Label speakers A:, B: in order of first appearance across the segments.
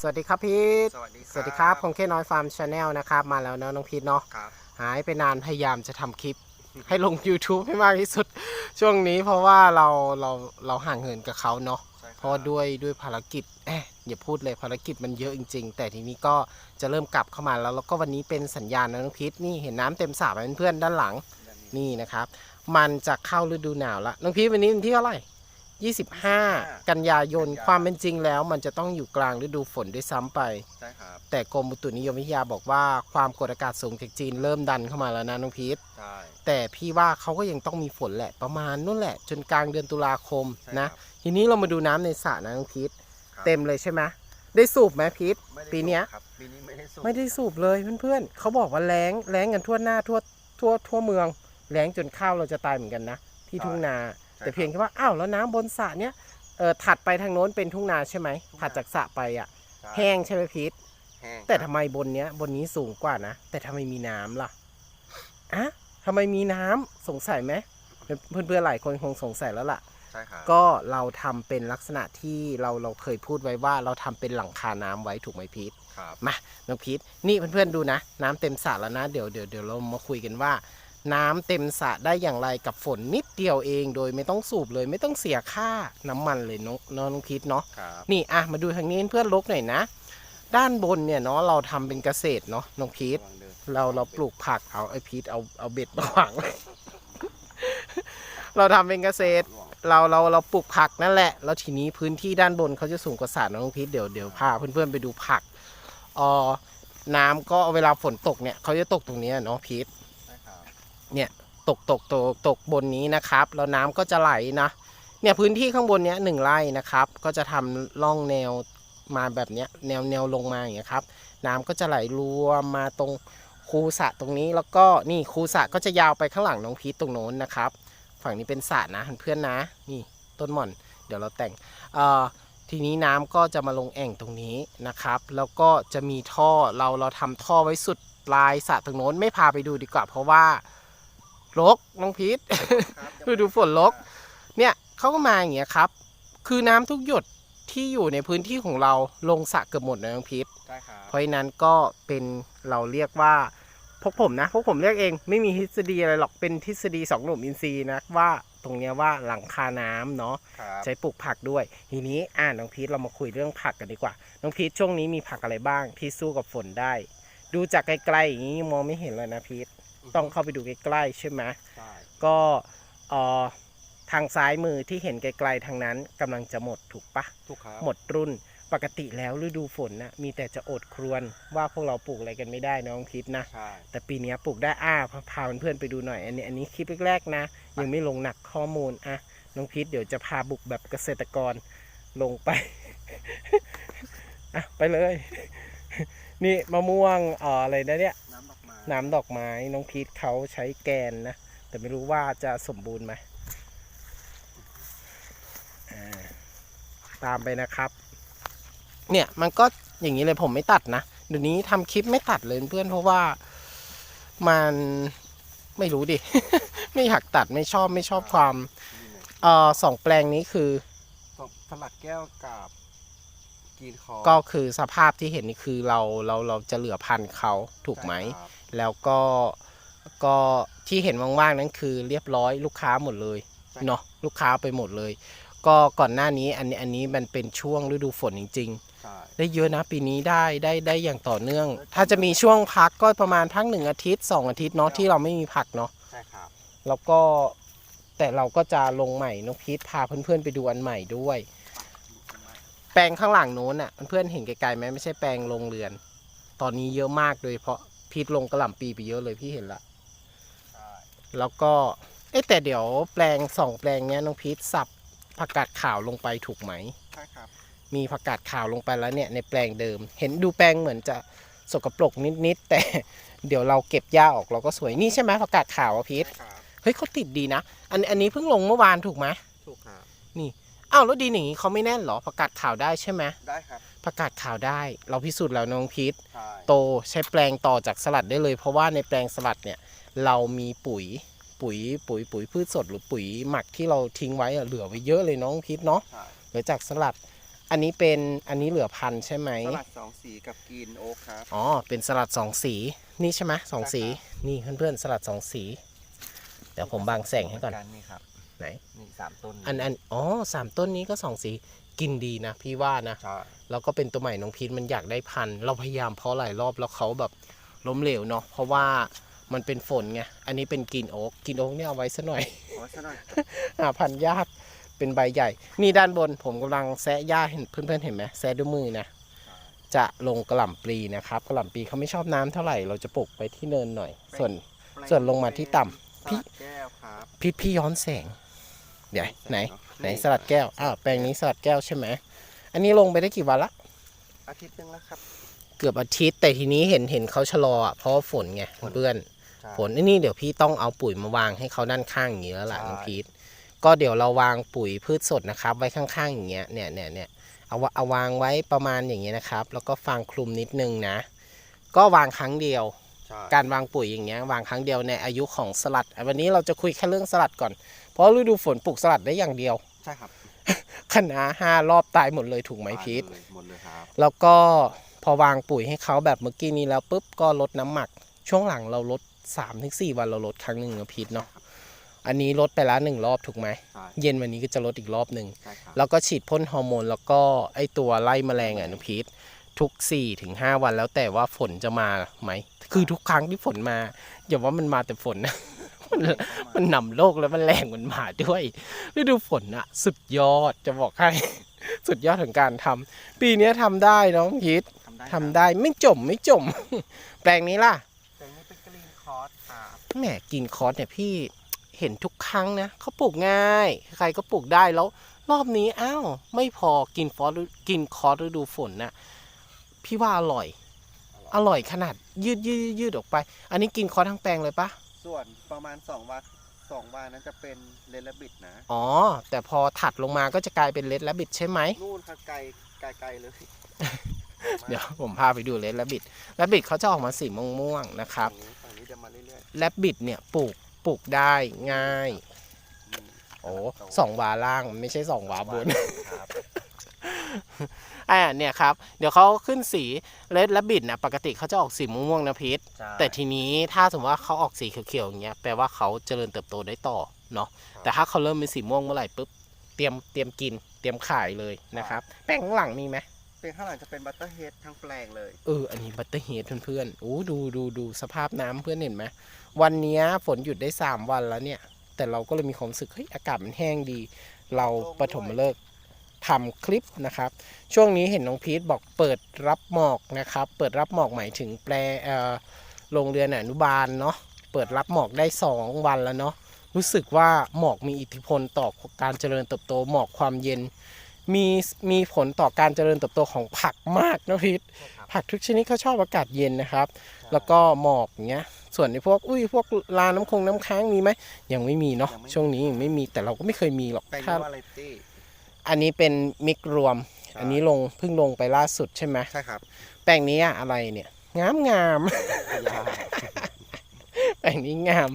A: สวัสดีครับพีท
B: สวัสดีครับ
A: สวัสดีครับผมเคน้อยฟาร์มชาแนลนะครับ มาแล้วเนาะน้องพีทเนาะ
B: ครับ
A: หายไปนานพยายามจะทำคลิป ให้ลง YouTube ให้มากที่สุด ช่วงนี้เพราะว่าเราเราเราห่างเหินกับเขาเนาะ
B: ใช่คบ
A: เพราะว่าด้วยด้วยภารกิจเอ๊ะอย่าพูดเลยภารกิจมันเยอะจริง ๆ แต่ทีนี้ก็จะเริ่มกลับเข้ามาแล้ว แล้วก็วันนี้เป็นสัญญาณนะน้องพีทนี่เห็นน้ำเต็มสระไหมเพื่อนๆด้านหลังนี่นะครับ มันจะเข้าฤดูหนาวละน้องพีทวันนี้วันที่เท่าไหร่ 25 กันยายน ความเป็นจริงแล้ว มันจะต้องอยู่กลางฤดูฝนด้วยซ้ำไป
B: ใช่ครับ
A: แต่กรมอุตุนิยมวิทยาบอกว่าความกดอากาศสูงจากจีนเริ่มดันเข้ามาแล้วนะน้องพีท
B: ใช่
A: แต่พี่ว่าเขาก็ยังต้องมีฝนแหละประมาณนู่นแหละ จนกลางเดือนตุลาคม
B: ใช่
A: นะ
B: ครับ
A: ทีนี้เรามาดูน้ำในสระนะน้องพีท
B: ครับ
A: เต็มเลยใช่ไหมได้สูบไหมพีท
B: ไม่ได้
A: ปีเนี้ย
B: สูบครับปีนี้ไม่ได้สูบ
A: ไม่ได้สูบเลยเพื่อนๆเขาบอกว่าแรงแรงกันทั่วหน้าทั่วทั่วทั่วเมืองแรงจนข้าวเราจะตายเหมือนกันนะ ที่ทุ่งนา
B: ใช่
A: แต่เพียง
B: ครับ
A: แค่ว่าอ้าวแล้วน้ำบนสระเนี้ยเออถัดไปทางโน้นเป็นทุ่งนาใช่ไหม
B: ทุ่งนา
A: ถัดจากสระไปอะ
B: ใช่
A: แห้งใช่ไหมพีท
B: แห้ง
A: แต่
B: ค
A: ทำ
B: รับ
A: ไมบนเนี้ย บนนี้สูงกว่านะแต่ทำไมมีน้ำล่ะอะทำไมมีน้ำสงสัยไหมเพื่อนๆหลายคนคงสงสัยแล้วล่ะ
B: ใช่ครับ
A: ก็เราทำเป็นลักษณะที่เราเราเคยพูดไว้ว่าเราทำเป็นหลังคาน้ำไว้ถูกไหมพีท
B: ครับ
A: มาน้องพีทนี่เพื่อนๆดูนะ น้ำเต็มสระแล้วนะ เดี๋ยวเดี๋ยวเดี๋ยวเรามาคุยกันว่า น้ำเต็มสระได้อย่างไรกับฝนนิดเดียวเอง โดยไม่ต้องสูบเลยไม่ต้องเสียค่าน้ำมันเลยน้องน้องพีทเนาะ
B: ครับ
A: นี่อะมาดูทางนี้เพื่อนลกหน่อยนะ ด้านบนเนี่ยเนาะเราทำเป็นเกษตรเนาะน้องพีท
B: ระวังดิน
A: เราเราปลูกผักเอาไอพีทเอาเอาเบ็ดมาขวางไว้เราทำเป็นเกษตรเราเราเราปลูกผักนั่นแหละ แล้วทีนี้พื้นที่ด้านบนเขาจะสูงกว่าสระน้องพีทเดี๋ยวเดี๋ยวพาเพื่อนๆไปดูผักเออน้ำก็เวลาฝนตกเนี่ยเขาจะตกตรงเนี้ยเนาะพีท
B: ใช่ครับ
A: ตกตกตกตกบนนี้นะครับ แล้วน้ำก็จะไหลนะเนี่ยพื้นที่ข้างบนเนี้ยหนึ่งไร่นะครับ ก็จะทำร่องแนวมาแบบเนี้ยแนวแนวลงมาอย่างเงี้ยครับ น้ำก็จะไหลรวมมาตรงคูสระตรงนี้แล้วก็นี่คูสระก็จะยาวไปข้างหลังน้องพีทตรงโน้นนะครับ ฝั่งนี้เป็นสระนะเพื่อนนะนี่ต้นหม่อน เดี๋ยวเราแต่งเอ่อทีนี้น้ำก็จะมาลงแอ่งตรงนี้นะครับ แล้วก็จะมีท่อเราเราทำท่อไว้สุดปลายสระตรงโน้นไม่พาไปดูดีกว่า เพราะว่า รกน้องพีท
B: ครับ
A: ฤดูฝนรกเนี่ยเขาก็มาอย่างเงี้ยครับ คือน้ำทุกหยดที่อยู่ในพื้นที่ของเราลงสระเกือบหมดนะน้องพีท
B: ใช่ครับ
A: เพราะฉะนั้นก็เป็นเราเรียกว่าพวกผมนะพวกผมเรียกเองไม่มีทฤษฎีอะไรหรอกเป็นทฤษฎีสองหนุ่มอินทรีย์นะว่าตรงเนี้ยว่าหลังคาน้ำเนาะ
B: ครับ
A: ใช้ปลูกผักด้วย ทีนี้อ่าน้องพีทเรามาคุยเรื่องผักกันดีกว่า น้องพีทช่วงนี้มีผักอะไรบ้างที่สู้กับฝนได้ ดูจากไกลๆอย่างนี้มองไม่เห็นเลยนะพีท ต้องเข้าไปดูใกล้ๆใช่ไหม
B: ใช่
A: ก็เอ่อทางซ้ายมือที่เห็นไกลๆทางนั้นกำลังจะหมดถูกปะ
B: ถูกครับ
A: หมดรุ่นปกติแล้วฤดูฝนนะมีแต่จะอดครวญว่าพวกเราปลูกอะไรกันไม่ได้น้องพีทนะ
B: ใช่
A: แต่ปีเนี้ยปลูกได้อ่าพาพาเพื่อนๆไปดูหน่อย อันนี้อันนี้คลิปแรกๆนะ ยังไม่ลงหนักข้อมูลอะน้องพีทเดี๋ยวจะพาบุกแบบเกษตรกรลงไป อะไปเลย นี่มะม่วงเอ่ออะไรนะเนี่ย
B: น้ำดอกไม้
A: น้ำดอกไม้น้องพีทเขาใช้แกนนะ แต่ไม่รู้ว่าจะสมบูรณ์ไหมอ่าตามไปนะครับ เนี่ยมันก็อย่างนี้เลยผมไม่ตัดนะเดี๋ยวนี้ทำคลิปไม่ตัดเลยเพื่อนเพราะว่ามันไม่รู้ดิ ไม่อยากตัดไม่ชอบไม่ชอบความ
B: นี่เลย
A: เอ่อสองแปลงนี้คือ
B: สลัดแก้วกับกีนคอ
A: ก็คือสภาพที่เห็นนี่คือเราเราเราจะเหลือพันธุ์เขาถูกไหม
B: ใช่ครับ
A: แล้วก็ก็ที่เห็นว่างๆนั้นคือเรียบร้อยลูกค้าหมดเลย
B: ใช่
A: เนาะลูกค้าไปหมดเลย ก็ก่อนหน้านี้อันนี้อันนี้มันเป็นช่วงฤดูฝนจริง
B: ใช่
A: ๆได้เยอะนะปีนี้ได้ได้ได้อย่างต่อเนื่อง ถ้าจะมีช่วงพักก็ประมาณพักหนึ่งอาทิตย์สองอาทิตย์เนาะที่เราไม่มีผักเนาะ
B: ใช่ครับ
A: แล้วก็แต่เราก็จะลงใหม่น้องพีทพาเพื่อนๆไปดูอันใหม่ด้วย แปลงข้างหลังโน้นอะเพื่อนๆเห็นไกลๆไหมไม่ใช่แปลงโรงเรือน ตอนนี้เยอะมากโดยเฉพาะ พีทลงกระหล่ำปีไปเยอะเลยพี่เห็นละ
B: ใช่
A: แล้วก็เอ๊ะแต่เดี๋ยวแปลงสองแปลงเนี้ยน้องพีทสับผักกาดขาวลงไปถูกไหม
B: ใช่ครับ
A: มีผักกาดขาวลงไปแล้วเนี่ยในแปลงเดิม เห็นดูแปลงเหมือนจะสกปรกนิดๆแต่เดี๋ยวเราเก็บหญ้าออกเราก็สวยนี่ใช่ไหมผักกาดขาวอะพีท
B: ใช่ครับ
A: เฮ้ยเขาติดดีนะ อันอันนี้เพิ่งลงเมื่อวานถูกไหม
B: ถูกครับ
A: อ้าวแล้วดีอย่างนี้เขาไม่แน่นเหรอผักกาดขาวได้ใช่ไหม
B: ได้ครับ
A: ผักกาดขาวได้ เราพิสูจน์แล้วน้องพีท
B: ใช่
A: โตใช้แปลงต่อจากสลัดได้เลย เพราะว่าในแปลงสลัดเนี่ยเรามีปุ๋ยปุ๋ยปุ๋ยปุ๋ยพืชสดหรือปุ๋ยหมักที่เราทิ้งไว้อะเหลือไว้เยอะเลยน้องพีทเนาะ
B: ใช่
A: เหลือจากสลัด อันนี้เป็นอันนี้เหลือพันใช่ไหม
B: สลัดสองสีกับกรีนโอ๊คครับ
A: อ๋อ เป็นสลัดสองสี นี่ใช่ไหมสองสี
B: ใช่ครับ
A: นี่เพื่อนๆสลัดสองสี เดี๋ยวผมบางแสงให้ก่อน
B: นี่ครับ
A: ไหน
B: นี่สามต้น
A: อันอันอ๋อสามต้นนี้ก็สองสีกินดีนะ พี่ว่านะ
B: ใช่
A: แล้วก็เป็นตัวใหม่น้องพีทมันอยากได้พันธุ์เราพยายามเพาะหลายรอบแล้วเขาแบบล้มเหลวเนาะเพราะว่ามันเป็นฝนไงอันนี้เป็นกรีนโอ๊กกรีนโอ๊กเนี่ยเอาไว้ซะหน่อย
B: ขอซะหน่อย
A: หาพันธุ์ยากเป็นใบใหญ่ นี่ด้านบนผมกำลังแซะหญ้าเห็นเพื่อนๆเห็นไหมแซะด้วยมือนะ จะลงกระหล่ำปลีนะครับกระหล่ำปลีเขาไม่ชอบน้ำเท่าไหร่เราจะปลูกไปที่เนินหน่อย ส่วน ส่วนลงมาที่ต่ำพี่
B: พี่แก้วครับ
A: พี่พี่ย้อนแสง เดี๋ยวไหน
B: เอะ
A: ไหนสลัดแก้วอ้าวแปลงนี้สลัดแก้วใช่ไหมอันนี้ลงไปได้กี่วันละ
B: อาทิตย์หนึงแล้วครับ
A: เกือบอาทิตย์แต่ทีนี้เห็นเห็นเขาชะลออะเพราะว่าฝนไงเพื่อน
B: ใช่
A: ฝนไอ้นี่เดี๋ยวพี่ต้องเอาปุ๋ยมาวางให้เขาด้านข้างอย่างนี้แล้วล่ะ
B: ใช่
A: น้องพีทก็เดี๋ยวเราวางปุ๋ยพืชสดนะครับ ไว้ข้างๆอย่างเงี้ยเนี่ยเนี่ยเนี่ยเอาวะเอาวางไว้ประมาณอย่างเงี้ยนะครับ แล้วก็ฟางคลุมนิดนึงนะ ก็วางครั้งเดียว
B: ใช่
A: การวางปุ๋ยอย่างเงี้ยวางครั้งเดียวในอายุของสลัดอะวันนี้เราจะคุยแค่เรื่องสลัดก่อน เพราะฤดูฝนปลูกสลัดได้อย่างเดียว
B: ใช่ครับ
A: คณะห้ารอบตายหมดเลยถูกไหมพีท
B: หมดเลยหมดเลยครับ
A: แล้วก็พอวางปุ๋ยให้เขาแบบเมื่อกี้นี้แล้วปุ๊บก็ลดน้ำหมัก ช่วงหลังเราลด3าถึงสวันเราลดครั้งหนึ่งนะพีทเนาะอันนี้ลดไปแล้วหนึ่งรอบถูกไหม
B: ใช่
A: เย็นวันนี้ก็จะลดอีกรอบหนึ่ง
B: ใช่ครับ
A: แล้วก็ฉีดพ่นฮอร์โมน แล้วก็ไอตัวไล่แมลงอะนะพีททุก4ี่ถึงห้าวันแล้วแต่ว่าฝนจะมาไหม คือทุกครั้งที่ฝนมา อย่าว่ามันมาแต่ฝนนะ มันมันนำโลกแล้วมันแรงมันมาด้วยฤดูฝนอะสุดยอดจะบอกให้ สุดยอดของการทำปีเนี้ยทำได้น้องพีท
B: ทำได้
A: ทำได้ไม่จมไม่จม แปลงนี้ล่ะ
B: แต่นี่เป็นกรีนคอร์สครับ
A: แหมกินคอร์สเนี่ยพี่เห็นทุกครั้งนะเขาปลูกง่าย ใครก็ปลูกได้แล้ว รอบนี้อ้าวไม่พอกินฟอสกินคอร์สฤดูฝนน่ะพี่ว่าอร่อย อร่อยขนาดยืดยืดยืดออกไป อันนี้กินคอร์สทั้งแปลงเลยปะ
B: ส่วนประมาณสองวันสองวันนั้นจะเป็นเลนและบิดนะ
A: อ๋อ แต่พอถัดลงมาก็จะกลายเป็นเลดและบิดใช่ไหม
B: นู่นครับไกลไกลไกลเลย
A: เดี๋ยวผมพาไปดูเลดและบิดและบิดเขาจะออกมาสีม่วงๆนะครับ
B: ฝั่งนี้ฝั่งนี้จะมาเรื่อย
A: และบิดเนี่ยปลูกปลูกได้ง่าย
B: ๆนี่
A: โอ้
B: กำลัโต
A: สองวาล่างไม่ใช่สองวาบน
B: ครับ
A: อ่าเนี่ยครับ เดี๋ยวเขาขึ้นสีเลดและบิดนะปกติเขาจะออกสีม่วงๆนะพีท
B: ใช่
A: แต่ทีนี้ถ้าสมมติว่าเขาออกสีเขียวๆอย่างเงี้ยแปลว่าเขาเจริญเติบโตได้ต่อเนาะแต่ถ้าเขาเริ่มเป็นสีม่วงเมื่อไหร่ปุ๊บเตรียมเตรียมกิน เตรียมขายเลยนะครับ แป้งข้างหลังมีไหม
B: เป็นข้างหลังจะเป็นบัตเตอร์เฮดทั้งแปลงเลย
A: เอออันนี้บัตเตอร์เฮดเพื่อนๆโอ้ดูดูดูสภาพน้ำเพื่อนเห็นไหมวันเนี้ยฝนหยุดได้3วันแล้วเนี่ย แต่เราก็เลยมีความรู้สึกเฮ้ยอากาศมันแห้งดี เราปฐมฤกษ์ ทำคลิปนะครับ ช่วงนี้เห็นน้องพีทบอกเปิดรับหมอกนะครับ เปิดรับหมอกหมายถึงแปลเอ่อโรงเรียนอนุบาลเนาะเปิดรับหมอกได้ 2 วันแล้วเนาะรู้สึกว่าหมอกมีอิทธิพลต่อการเจริญเติบโตหมอกความเย็น มีมีผลต่อการเจริญเติบโตของผักมากนะพีทผักทุกชนิดเขาชอบอากาศเย็นนะครับ แล้วก็หมอกอย่างเงี้ยส่วนในพวกอุ้ยพวกลาน้ำคงน้ำค้างมีไหมยังไม่มีเนาะ
B: ยังไม่มี
A: ช่วงนี้ยังไม่มีแต่เราก็ไม่เคยมีหรอก
B: แปลง
A: ถ้า
B: นี้ว่า อะไรตี้
A: อันนี้เป็นมิกรวม
B: ใช่
A: อันนี้ลงเพิ่งลงไปล่าสุดใช่ไหม
B: ใช่ครับ
A: แปลงนี้อะอะไรเนี่ยงามงาม
B: ยา
A: แปลงนี้งาม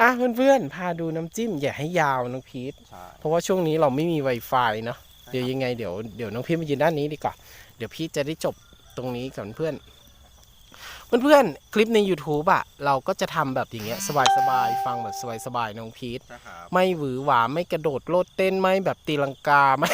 A: อะเพื่อนๆ พาดูน้ำจิ้มอย่าให้ยาวน้องพีท
B: ใช่
A: เพราะว่าช่วงนี้เราไม่มี Wi-Fi เนาะเดี๋ยวยังไงเดี๋ยวเดี๋ยวน้องพี่มายืนด้านนี้ดีกว่า เดี๋ยวพี่จะได้จบตรงนี้กับเพื่อน เพื่อนๆ คลิปใน YouTube อะเราก็จะทำแบบอย่างเงี้ยสบายๆ ฟังแบบสบายๆ น้องพีท
B: ใช่ครับ
A: ไม่หวือหวาไม่กระโดดโลดเต้นไม่แบบตีลังกาไม่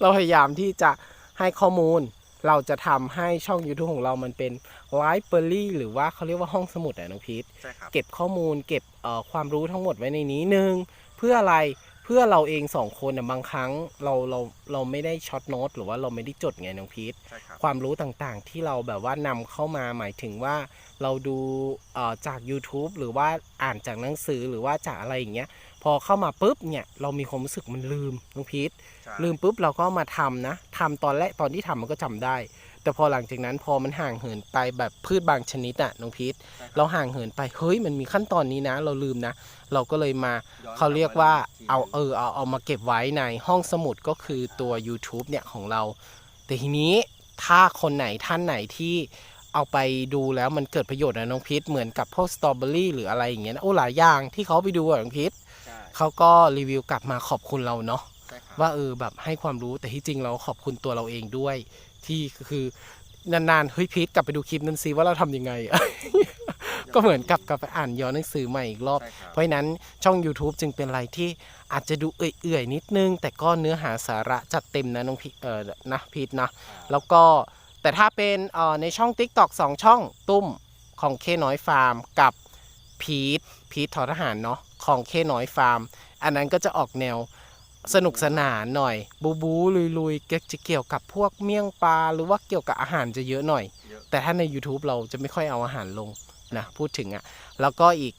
A: เราพยายามที่จะให้ข้อมูล เราจะทำให้ช่อง YouTube ของเรามันเป็นไลฟ์เบอรี่หรือว่าเขาเรียกว่าห้องสมุดอะน้องพีท
B: ใช่ครับ
A: เก็บข้อมูลเก็บเอ่อความรู้ทั้งหมดไว้ในนี้หนึ่งเพื่ออะไรเพื่อเราเองสองคนน่ะบางครั้งเราเราเราไม่ได้ช็อตโน้ตหรือว่าเราไม่ได้จดไงน้องพีท
B: ใช่ครับ
A: ความรู้ต่างๆ ที่เราแบบว่านำเข้ามาหมายถึงว่าเราดูเอ่อจาก YouTube หรือว่าอ่านจากหนังสือหรือว่าจากอะไรอย่างเงี้ย พอเข้ามาปุ๊บเนี่ยเรามีความรู้สึกมันลืมน้องพีท
B: ใช่
A: ลืมปุ๊บเราก็มาทำนะทำตอนแรกตอนที่ทำมันก็จำได้ แต่พอหลังจากนั้นพอมันห่างเหินไปแบบพืชบางชนิดอะน้องพีท
B: ใช่คบ
A: เราห่างเหินไปเฮ้ยมันมีขั้นตอนนี้นะ เราลืมนะ เราก็เลยมา
B: ย้อน
A: เขาเรียกว่า
B: ลับม
A: เอา
B: ที
A: เออเอาเอามาเก็บไว้ในห้องสมุดก็คือตัว YouTube เนี่ยของเรา แต่ทีนี้ถ้าคนไหนท่านไหนที่เอาไปดูแล้วมันเกิดประโยชน์นะน้องพีทเหมือนกับพวกสตรอเบอรี่หรืออะไรอย่างเงี้ยนะโอ้หลายอย่างที่เขาไปดูอะน้องพีท
B: ใช่
A: เขาก็รีวิวกลับมาขอบคุณเราเนาะ
B: ใช่ครับ
A: ว่าเออแบบให้ความรู้แต่ที่จริงเราขอบคุณตัวเราเองด้วย ที่คือนานๆเฮ้ยพีทกลับไปดูคลิปนั้นซิว่าเราทำยังไง ก็เหมือนกับกลับไปอ่านย้อนหนังสือใหม่อีกรอบ
B: ใช่ครับ
A: เพราะฉะนั้นช่อง YouTube จึงเป็นอะไรที่อาจจะดูเอื่อยๆนิดนึง แต่ก็เนื้อหาสาระจัดเต็มนะน้องพีเออนะพีทนะ แล้วก็แต่ถ้าเป็นเอ่อในช่อง TikTok 2ช่องตุ้มของเคน้อยฟาร์มกับพีทพีททอทหารเนาะของเคน้อยฟาร์ม อันนั้นก็จะออกแนว สนุกสนานหน่อย บูบูลุยลุยๆก็จะเกี่ยวกับพวกเมี่ยงปลาหรือว่าเกี่ยวกับอาหารจะเยอะหน่อย
B: เยอะ
A: แต่ถ้าใน YouTube เราจะไม่ค่อยเอาอาหารลงนะพูดถึงอะ่ะ แล้วก็อีก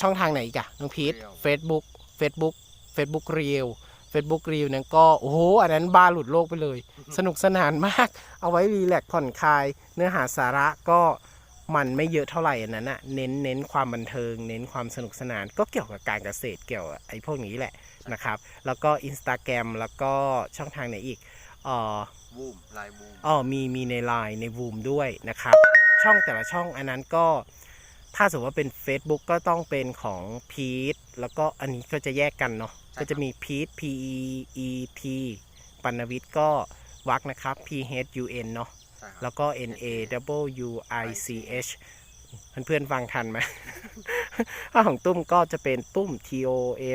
A: ช่องทางไหนอีกอะน้องพีท Facebook Facebook Facebook Reel Facebook Reel นั้นก็ โอ้โห อันนั้นบ้าหลุดโลกไปเลย สนุกสนานมาก เอาไว้รีแลกซ์ผ่อนคลาย เนื้อหาสาระก็มันไม่เยอะเท่าไหร่อันนั้นอะเน้นเน้นความบันเทิง เน้นความสนุกสนาน ก็เกี่ยวกับการเกษตรเกี่ยวกับไอ้พวกนี้แหละ นะครับ แล้วก็ Instagram แล้วก็ช่องทางไหนอีกเอ่อ
B: บูมลายบูม
A: อ๋อมีมีในไลน์ในวูมด้วยนะครับ ช่องแต่ละช่องอันนั้นก็ถ้าสมมติว่าเป็น Facebook ก็ต้องเป็นของพีทแล้วก็อันนี้ก็จะแยกกันเนาะก็จะมีพีท P E E T ปัณวิทย์ก็วักนะครับ P H U N เนาะ
B: ใช่ครับ
A: แล้วก็ N A W I C H เพื่อนๆฟังทันไหมถ้าของตุ้มก็จะเป็นตุ้ม T O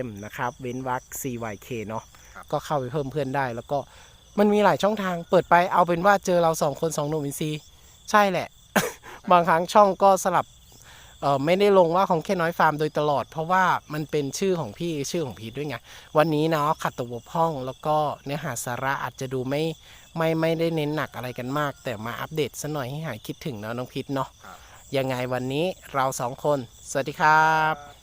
A: M นะครับ เว้นวรรค C Y K เนาะ
B: ครับ
A: ก็เข้าไปเพิ่มเพื่อนได้ แล้วก็มันมีหลายช่องทางเปิดไปเอาเป็นว่าเจอเราสองคนสองหนุ่มอินซีย์ใช่แหละ บางครั้งช่องก็สลับเออไม่ได้ลงว่าของแค่น้อยฟาร์มโดยตลอด เพราะว่ามันเป็นชื่อของพี่ชื่อของพีทด้วยไง วันนี้เนาะขัดตัวบกพร่อง แล้วก็เนื้อหาสาระอาจจะดูไม่ไม่ไม่ได้เน้นหนักอะไรกันมาก แต่มาอัปเดตซะหน่อยให้หายคิดถึงเนาะน้องพีทเนาะ
B: ครับ
A: ยังไงวันนี้เราสองคน สวัสดี
B: ครับ